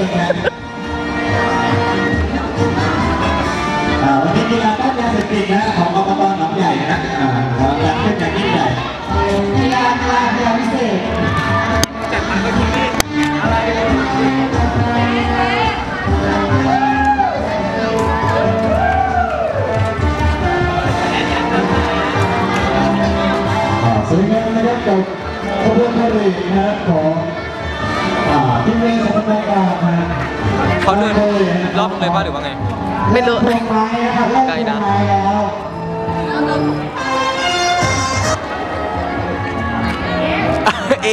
วันนี้มีการต้านยาเสพติดนะของอบตหนองใหญ่นะอ่าเราจัดขึ้นอย่างยิ่งใหญ่กีฬากีฬากีฬาพิเศษอ่าสวัสดีครับนะครับกับขบวนพาเหรดนะของ เลยป่ะหรือว่าไง ไม่รู้พวงไม้นะครับไล่ไกลพวนะงไม้แล้วเอ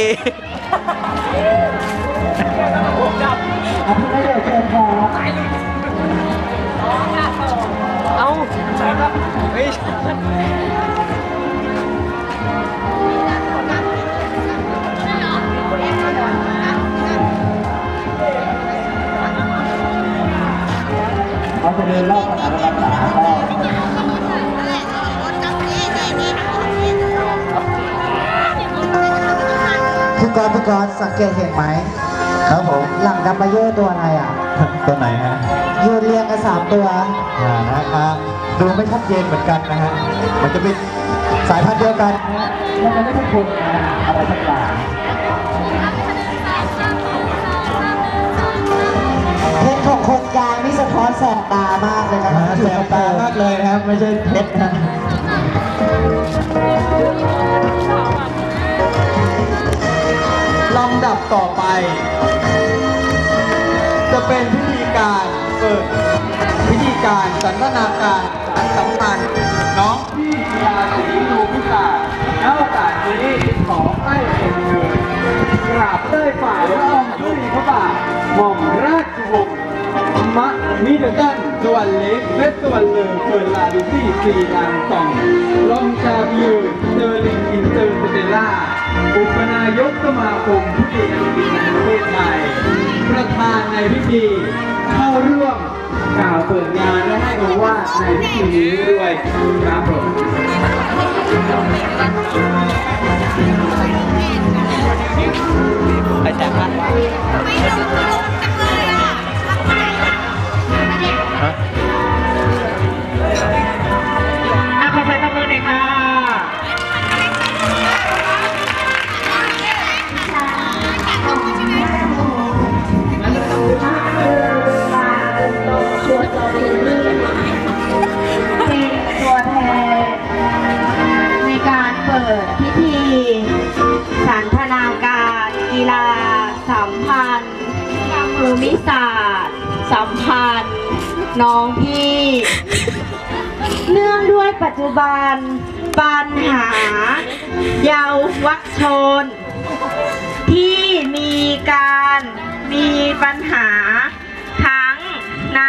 อะพี่ไม่ได้เชิญครับเอ้าเฮ้ย เขาจะเดินรอบสนามระดับสามรอบผู้กองผู้กองสังเกตเห็นไหม ครับผม หลังดัมเบลยอร์ตัวอะไรอะ ตัวไหนฮะยืนเรียงกันสามตัวอ่านะครับดูไม่ชัดเจนเหมือนกันนะฮะ มันจะเป็นสายพันธุ์เดียวกันนะฮะมันจะไม่ใช่คนนะฮะอะไรต่าง แสบตามากเลยนะๆนะฮะแสบตามากเลยนะครับ ไม่ใช่เพชรนะลำดับต่อไป จะเป็นพิธีการเปิดพิธีการสันทนาการสารสัมพันธ์น้องพี่กีฬาสีดูพิศาสณโอกาสนี้ขอให้เป็นเงินกราบได้ฝ่ายละอองธุลีพระบาทหม่อมราชวงศ์ มะมิเดตันสวรรค์เล็กและสวรรค์เลอเปิดลาดิซี่สีลางสองลองชาบิวเซอร์ลิงอินเตอร์สเตล่าอุปนายกสมาคมผู้ดีอังกฤษแห่งประเทศไทย ประธานในพิธี เข้าร่วมกล่าวเปิดงานและให้โอวาทในพิธีนี้ด้วยครับผม สัมพันธ์ น้องพี่ เนื่องด้วยปัจจุบัน ปัญหา เยาววชน ที่มีการมีปัญหาทั้งใน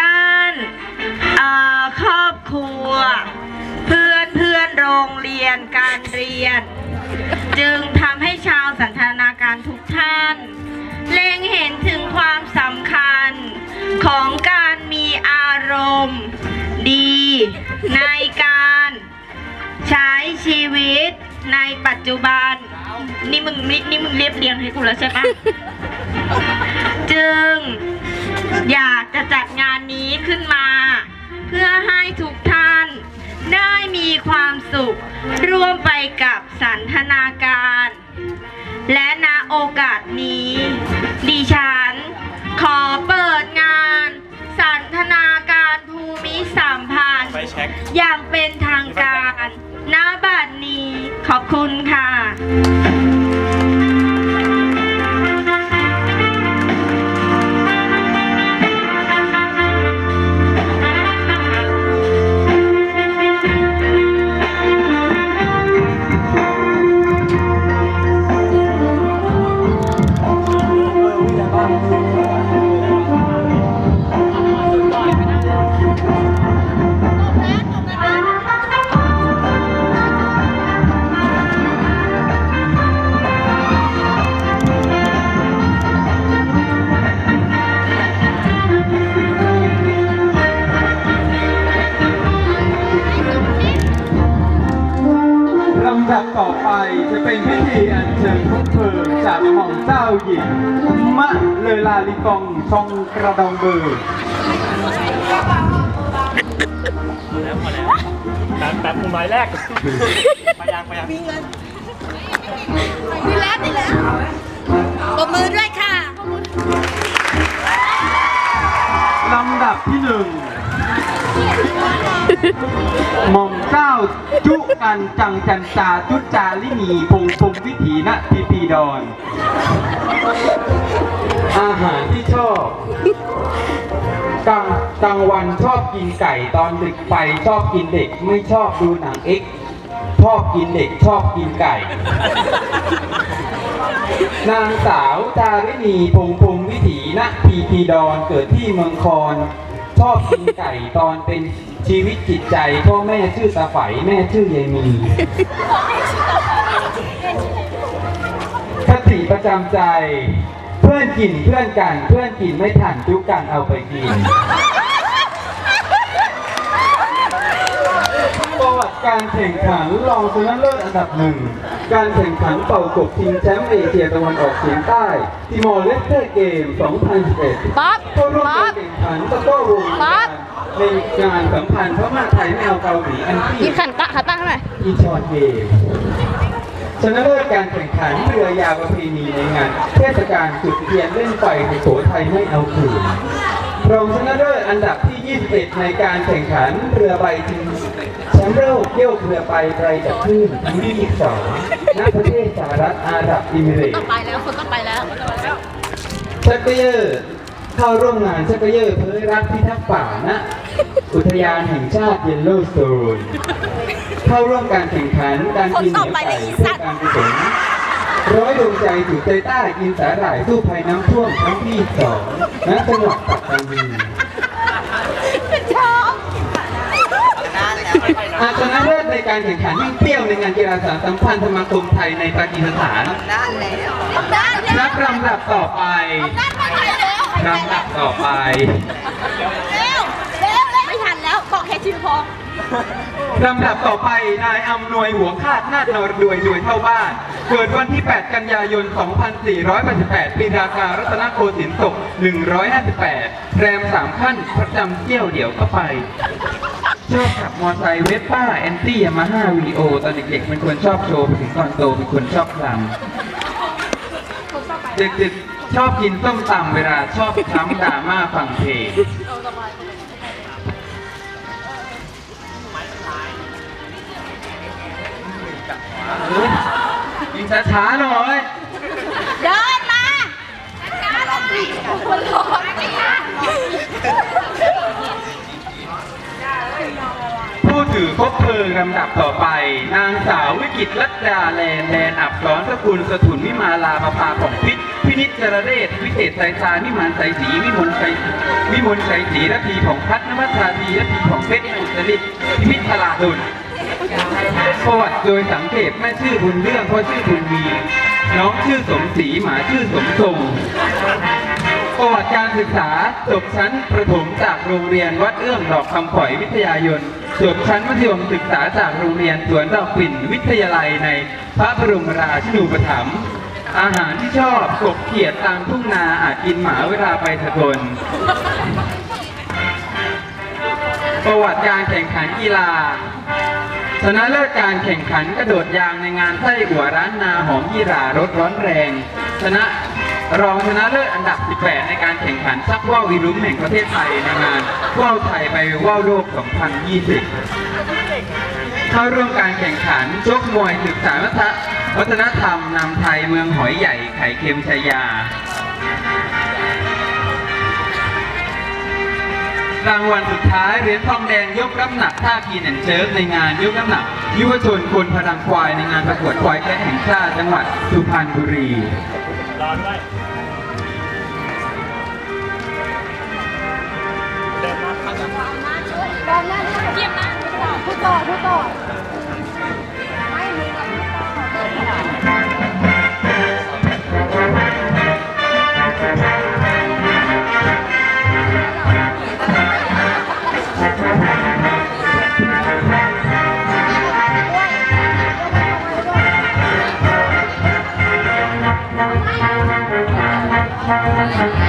ด้านเอ่อครอบครัว เพื่อนเพื่อนโรงเรียนการเรียน จึงทำให้ชาวสันทนาการทุกท่าน เล็งเห็นถึงความสำคัญของการมีอารมณ์ดีในการใช้ชีวิตในปัจจุบัน นี่มึงนี่นี่มึงเรียบเรียงให้กูแล้วใช่ปะจึงอยากจะจัดงานนี้ขึ้นมา เพื่อให้ทุกท่านได้มีความสุขร่วมไปกับสันทนาการ และณโอกาสนี้ ดิฉัน ขอเปิดงาน สันทนาการภูมิสัมพันธ์ ไปเช็ค อย่างเป็นทางการณบัดนี้ขอบคุณค่ะากหม่อมเจ้าหญิงมะเลอลาลิกองชองกระดองเบอร์แป๊บแป๊บมุมไม้แรกไปยังไปยังนี่แล้วนี่แล้วตบมือด้วยค่ะลำดับที่หนึ่ง หม่อมเจ้าจุกันจังจันจาจุจาลินีพงพงวิถีณพีพีดอน อาหารที่ชอบกลางกลางวันชอบกินไก่ตอนดึกไปชอบกินเด็กไม่ชอบดูหนังเอ็กชอบกินเด็กชอบกินไก่ นางสาวจารินีพงพงวิถีณพีพีดอนเกิดที่เมืองคอน ชอบกินไก่ตอนเป็น ชีวิตจิตใจพ่อแม่ชื่อตาไฝแม่ชื่อยายมีคติประจำใจ เพื่อนกินเพื่อนกัน เพื่อนกินไม่ทันจุกกันเอาไปกินประวัติการแข่งขันรองชนะเลิศอันดับหนึ่ง การแข่งขันเป่ากบชิงแชมป์เอเชียตะวันออกเฉียงใต้ทิมอร์เลสเตอร์เกม 2011ป๊อปเข้าร่วมป๊อการปแข่งขันตะกร้อวงป๊อป ในงานสัมพันธ์พม่าไทยแนวเกาหลีอันที่ยืนขันตะขาตั้งหน่อยอีชอนเกมชนะเลิศการแข่งขันเรือยาวประเพณีในงาน เทศกาลจุดเทียนเล่นไฟสุโขทัยไม่เอาคืนรองชนะเลิศอันดับที่ 21 ในการแข่งขันเรือใบชิงแชมป์โลกเยี่ยวเรือใบไกลจากคลื่นครั้งที่22ณประเทศสหรัฐอาหรับเอิมิเรตส์ต้องไปแล้วคนต้องไปแล้วชักเกยอร์ เข้าร่วมงานชักเกยอร์เผยรักพิทักษ์ป่าณอุทยานแห่งชาติเยลโลสโตนเข้าร่วมการแข่งขันการกินเหนียวไก่เพื่อการกุศลร้อยดวงใจถูกใจใต้กินสาหร่ายสู้ภัยน้ำท่วมครั้งที่สองณจังหวัดปัตตานีอาชนะเลิศในการแข่งขันวิ่งเปรี้ยวในงานกีฬาสารสัมพันธ์สมาคมไทยในปากีสถานนับลำดับต่อไป ลำดับต่อไป เร็วเร็วเร็วไม่ทันแล้วบอกแค่ชื่อพอลำดับต่อไป นายอำนวยหัวคาดหน้าเธอรวยรวยเท่าบ้าน เกิดวันที่ 8 กันยายน 2488 ปีราคารัตนโกสินทร์ศก158 แรม3ขั้นประจำเที่ยวเดี๋ยวก็ไป ชอบขับมอเตอร์ไซค์เวสป้าแอนตี้ยามาฮ่าวีโอ ตอนเด็กๆเป็นคนชอบโชว์ไปถึงตอนโตเป็นคนชอบคลำดึกๆ ชอบกินส้มตำเวลาชอบช้ำดราม่าฟังเพลงเฮ้ยยิงช้าๆหน่อยเดินมาคนร้อน ไม่ทันผู้ถือคบเพลิงลำดับต่อไป นางสาววิกิตรัตดาแลนแลนอับสรสกุลสถุนวิมาลาประภาของพิษพินิจจรเรศวิเศษไสตานิมานไสสีวิมลไสวิมลไสสีระพีของพัฒนวัฒนาทีระพีของเพชรอุตริพิมิตรลาดุลประวัติโดยสังเกตแม่ชื่อบุญเรื่องเพราะชื่อบุญมี น้องชื่อสมศรีหมาชื่อสมทรงประวัติการศึกษาจบชั้นประถมจากโรงเรียนวัดเอื้องดอกคำฝอยวิทยายน จบชั้นมัธยมศึกษาจากโรงเรียนสวนดอกปิ่นวิทยาลัยในพระบรมราชินูปถัมภ์อาหารที่ชอบกบเขียดตามทุ่งนาอาจกินหมาเวลาไปสกลประวัติการแข่งขันกีฬาชนะเลิศการแข่งขันกระโดดยางในงานไส้หัวร้านนาหอมยี่หรารถร้อนแรงชนะ รองชนะเลิศอันดับ 18 ในการแข่งขันซักว่าววีรุ้มแห่งประเทศไทยในงานว่าวไทยไปว่าวโลก 2020 เข้าร่วมการแข่งขันชกมวยศึกษาวัฒนธรรมนำไทยเมืองหอยใหญ่ไข่เค็มชายารางวัลสุดท้ายเหรียญทองแดงยกน้ำหนักท่ากีนแอนเชิร์ฟในงานยกน้ำหนักยุวชนคนพลังควายในงานประกวดควายแค่แห่งชาติจังหวัดสุพรรณบุรี รอด้วยเดินมาข้างหลังตอนนั้นเยี่ยมมากพูดต่อพูดต่อ แล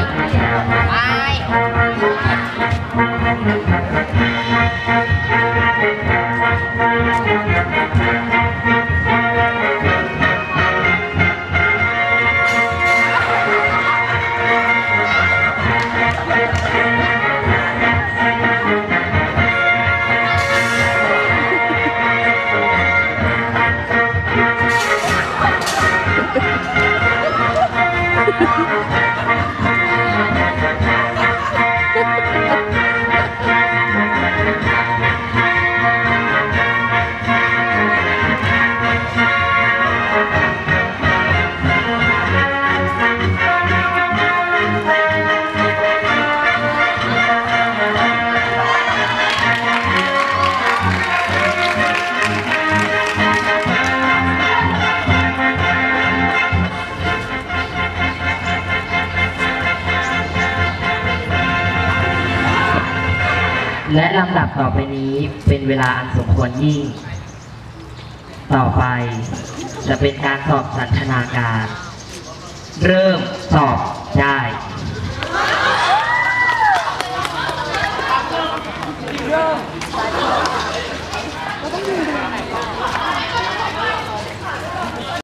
ดับต่อไปนี้เป็นเวลาอันสมควรยิ่ง ต่อไปจะเป็นการสอบสันทนาการ เริ่มสอบได้เ